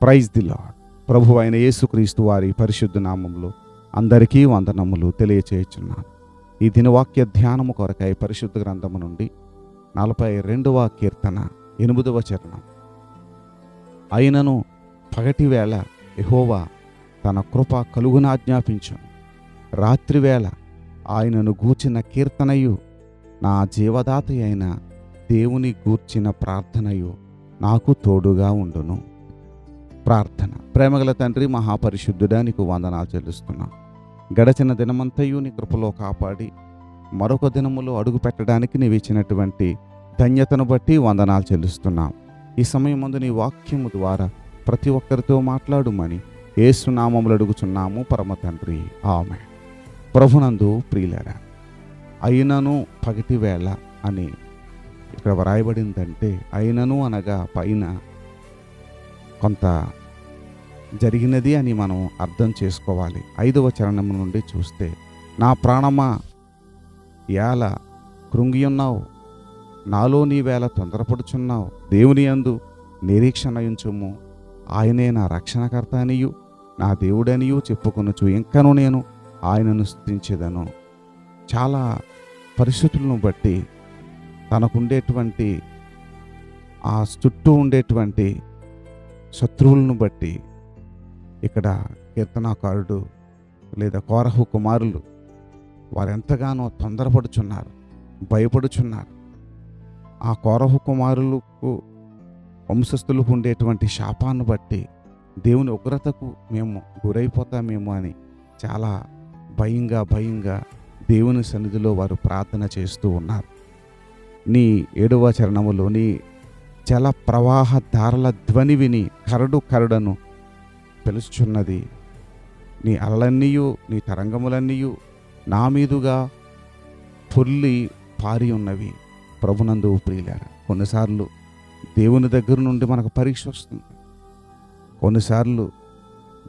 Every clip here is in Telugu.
ప్రైజ్ ది లాడ్ ప్రభు అయిన యేసుక్రీస్తు వారి పరిశుద్ధ నామంలో అందరికీ వందనములు తెలియచేయుచున్నాను. ఈ దినవాక్య ధ్యానము కొరకై పరిశుద్ధ గ్రంథము నుండి నలభై రెండవ కీర్తన ఎనిమిదవ చరణం. అయినను పగటివేళ ఎహోవా తన కృప కలుగునాజ్ఞాపించు రాత్రివేళ ఆయనను గూర్చిన కీర్తనయు నా జీవదాత అయిన దేవుని గూర్చిన ప్రార్థనయు నాకు తోడుగా ఉండును. ప్రార్థన. ప్రేమగల తండ్రి మహాపరిశుద్ధుడా నీకు వందనాలు చెల్లిస్తున్నాం. గడచిన దినమంతయు నీ కృపలో కాపాడి మరొక దినములో అడుగు పెట్టడానికి నీవు ఇచ్చినటువంటి ధన్యతను బట్టి వందనాలు చెల్లిస్తున్నాం. ఈ సమయం ముందు నీ వాక్యము ద్వారా ప్రతి ఒక్కరితో మాట్లాడుమని ఏసునామములు అడుగుచున్నాము పరమ తండ్రి. ఆమె ప్రభునందు ప్రియులరా అయినను పగటి వేళ అని ఇక్కడ వ్రాయబడిందంటే అయినను అనగా పైన కొంత జరిగినది అని మనం అర్థం చేసుకోవాలి. ఐదవ చరణం నుండి చూస్తే నా ప్రాణమా? ఏల కృంగి ఉన్నావు. నాలో నీ వేళ తొందరపడుచున్నావు. దేవుని యందు నిరీక్షణయుంచుము ఆయనే నా రక్షణకర్త అనియు నా దేవుడనియు చెప్పుకొనొచ్చు ఇంకను నేను ఆయనను స్థుతించేదను చాలా పరిస్థితులను బట్టి తనకుండేటువంటి ఆ చుట్టూ ఉండేటువంటి శత్రువులను బట్టి ఇక్కడ కీర్తనాకారుడు లేదా కోరహు కుమారులు వారెంతగానో తొందరపడుచున్నారు భయపడుచున్నారు. ఆ కోరహు కుమారులకు వంశస్థులకు ఉండేటువంటి శాపాన్ని బట్టి దేవుని ఉగ్రతకు మేము గురైపోతామేమో అని చాలా భయంగా భయంగా దేవుని సన్నిధిలో వారు ప్రార్థన చేస్తూ ఉన్నారు. నీ ఏడవ చరణములోని జల ప్రవాహ ధారల ధ్వని విని కరడు కరడను పిలుచుచున్నది నీ అలలన్నీయు నీ తరంగములన్నీయు నా మీదుగా పొల్లి పారి ఉన్నవి. ప్రభునందు ప్రియులారా కొన్నిసార్లు దేవుని దగ్గర నుండి మనకు పరీక్ష వస్తుంది. కొన్నిసార్లు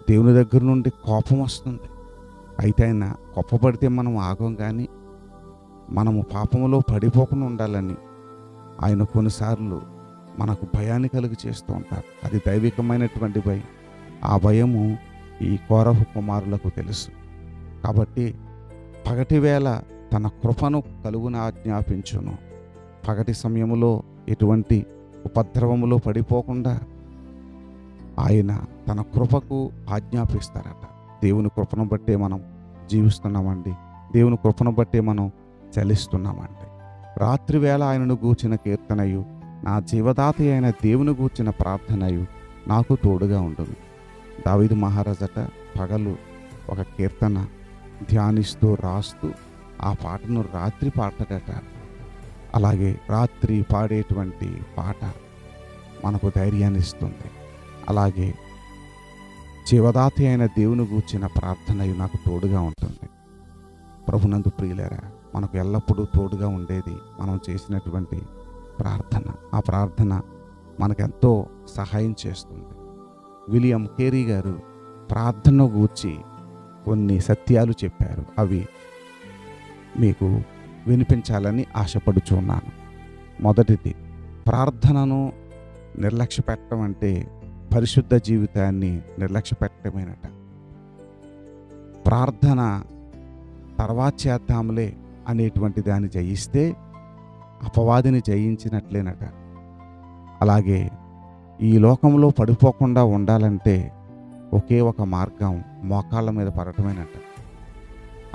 దేవుని దగ్గర నుండి కోపం వస్తుంది. అయితే ఆయన కోపపడితే మనం ఆగం కానీ మనము పాపములో పడిపోకుండా ఉండాలని ఆయన కొన్నిసార్లు మనకు భయాన్ని కలుగు చేస్తూ ఉంటారు. అది దైవికమైనటువంటి భయం. ఆ భయము ఈ కోరహు కుమారులకు తెలుసు. కాబట్టి పగటి వేళ తన కృపను కలుగున ఆజ్ఞాపించును. పగటి సమయంలో ఎటువంటి ఉపద్రవములో పడిపోకుండా ఆయన తన కృపకు ఆజ్ఞాపిస్తారట. దేవుని కృపను బట్టే మనం జీవిస్తున్నామండి. దేవుని కృపను బట్టే మనం చలిస్తున్నామండి. రాత్రి వేళ ఆయనను గూర్చిన కీర్తనయు నా జీవదాత అయిన దేవుని గూర్చిన ప్రార్థనయు నాకు తోడుగా ఉంటుంది దావీదు మహారాజట పగలు ఒక కీర్తన ధ్యానిస్తూ రాస్తూ ఆ పాటను రాత్రి పాడటట అలాగే రాత్రి పాడేటువంటి పాట మనకు ధైర్యాన్ని ఇస్తుంది. అలాగే జీవదాతి అయిన దేవుని గూర్చిన ప్రార్థన నాకు తోడుగా ఉంటుంది. ప్రభునందు ప్రియులేరా మనకు ఎల్లప్పుడూ తోడుగా ఉండేది మనం చేసినటువంటి ప్రార్థన. ఆ ప్రార్థన మనకెంతో సహాయం చేస్తుంది. విలియం కేరీ గారు ప్రార్థన గూర్చి కొన్ని సత్యాలు చెప్పారు. అవి మీకు వినిపించాలని ఆశపడుచున్నాను. మొదటిది ప్రార్థనను నిర్లక్ష్య పెట్టడం అంటే పరిశుద్ధ జీవితాన్ని నిర్లక్ష్య పెట్టడమేనట ప్రార్థన తర్వాత చేద్దాంలే అనేటువంటి దాన్ని జయిస్తే అపవాదిని జయించినట్లేనట. అలాగే ఈ లోకంలో పడిపోకుండా ఉండాలంటే ఒకే ఒక మార్గం మోకాళ్ళ మీద పడటమేనట.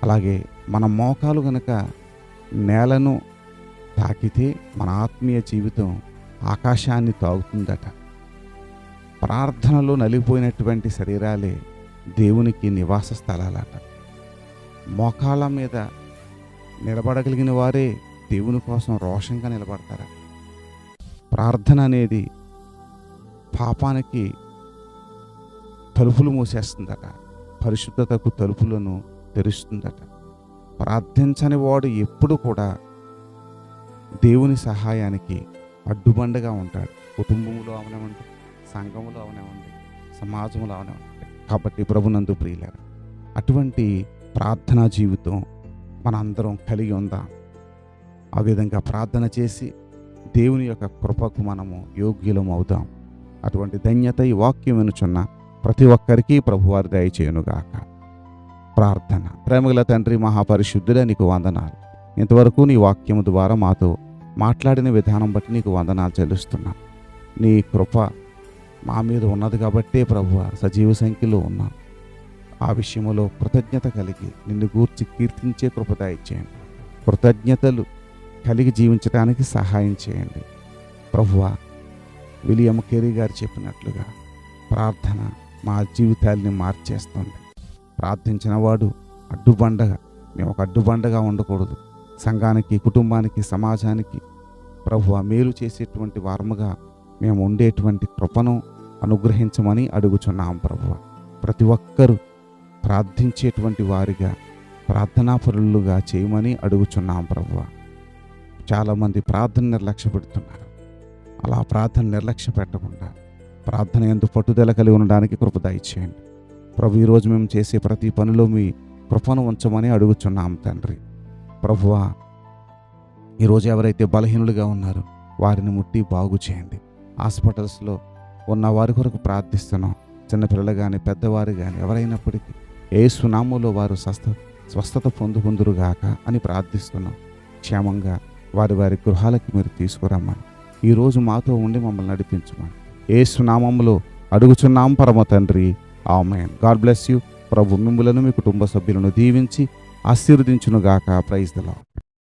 అలాగే మన మోకాలు గనుక నేలను తాకితే మన ఆత్మీయ జీవితం ఆకాశాన్ని తాగుతుందట ప్రార్థనలో నలిగిపోయినటువంటి శరీరాలే దేవునికి నివాస స్థలాలట. మోకాళ్ళ మీద నిలబడగలిగిన వారే దేవుని కోసం రోషంగా నిలబడతారట. ప్రార్థన అనేది పాపానికి తలుపులు మూసేస్తుందట. పరిశుద్ధతకు తలుపులను తెరుస్తుందట. ప్రార్థించని వాడు ఎప్పుడు కూడా దేవుని సహాయానికి అడ్డుబండగా ఉంటాడు. కుటుంబంలో అవనివ్వండి సంఘంలో అవనివ్వండి సమాజంలో అవనివ్వండి కాబట్టి ప్రభునందు ప్రియులారు అటువంటి ప్రార్థనా జీవితం మనందరం కలిగి ఉందాం. ఆ విధంగా ప్రార్థన చేసి దేవుని యొక్క కృపకు మనము యోగ్యులం అవుదాం. అటువంటి ధన్యత ఈ వాక్యం వినుచున్న ప్రతి ఒక్కరికి ప్రభువారి దయచేయునుగాక. ప్రార్థన. ప్రేమగల తండ్రి మహాపరిశుద్ధుడే నీకు వందనాలు. ఇంతవరకు నీ వాక్యము ద్వారా మాతో మాట్లాడిన విధానం బట్టి నీకు వందనాలు చెల్లిస్తున్నా. నీ కృప మా మీద ఉన్నది కాబట్టే ప్రభువ సజీవ సంఖ్యలో ఉన్నాను ఆ విషయంలో కృతజ్ఞత కలిగి నిన్ను గూర్చి కీర్తించే కృప దయచేయండి. కృతజ్ఞతలు కలిగి జీవించడానికి సహాయం చేయండి. ప్రభువ విలియం కెరీ గారు చెప్పినట్లుగా ప్రార్థన మా జీవితాల్ని మార్చేస్తుంది. ప్రార్థించిన వాడు అడ్డుబండగా మేము ఒక అడ్డుబండగా ఉండకూడదు. సంఘానికి కుటుంబానికి సమాజానికి ప్రభువ మేలు చేసేటువంటి వారముగా మేము ఉండేటువంటి కృపను అనుగ్రహించమని అడుగుచున్నాం ప్రభువ ప్రతి ఒక్కరూ ప్రార్థించేటువంటి వారిగా ప్రార్థనాపరులుగా చేయమని అడుగుచున్నాం ప్రభువ చాలామంది ప్రార్థన నిర్లక్ష్య పెడుతున్నారు అలా ప్రార్థన నిర్లక్ష్య పెట్టకుండా ప్రార్థన ఎందు పట్టుదల కలిగి ఉండడానికి కృప దయచేయండి. ప్రభు ఈరోజు మేము చేసే ప్రతి పనిలో మీ కృపను ఉంచమని అడుగుచున్నాం తండ్రి. ప్రభువా ఈరోజు ఎవరైతే బలహీనులుగా ఉన్నారో వారిని ముట్టి బాగు చేయండి. హాస్పిటల్స్లో ఉన్న వారి కొరకు ప్రార్థిస్తున్నాం. చిన్నపిల్లలు కానీ పెద్దవారు కానీ ఎవరైనప్పటికీ ఏ సునామంలో వారు స్వస్థ స్వస్థత పొందుకుందురుగాక అని ప్రార్థిస్తున్నాం. క్షేమంగా వారి వారి గృహాలకి మీరు తీసుకురమ్మని ఈరోజు మాతో ఉండి మమ్మల్ని నడిపించమని. ఏసునామంలో అడుగుచున్నాం పరమ తండ్రి. ఆమె గాడ్ బ్లెస్ యూ. ప్రభు మిమ్ములను మీ కుటుంబ సభ్యులను దీవించి ఆశీర్వదించునుగాక. ప్రైజ్ దలా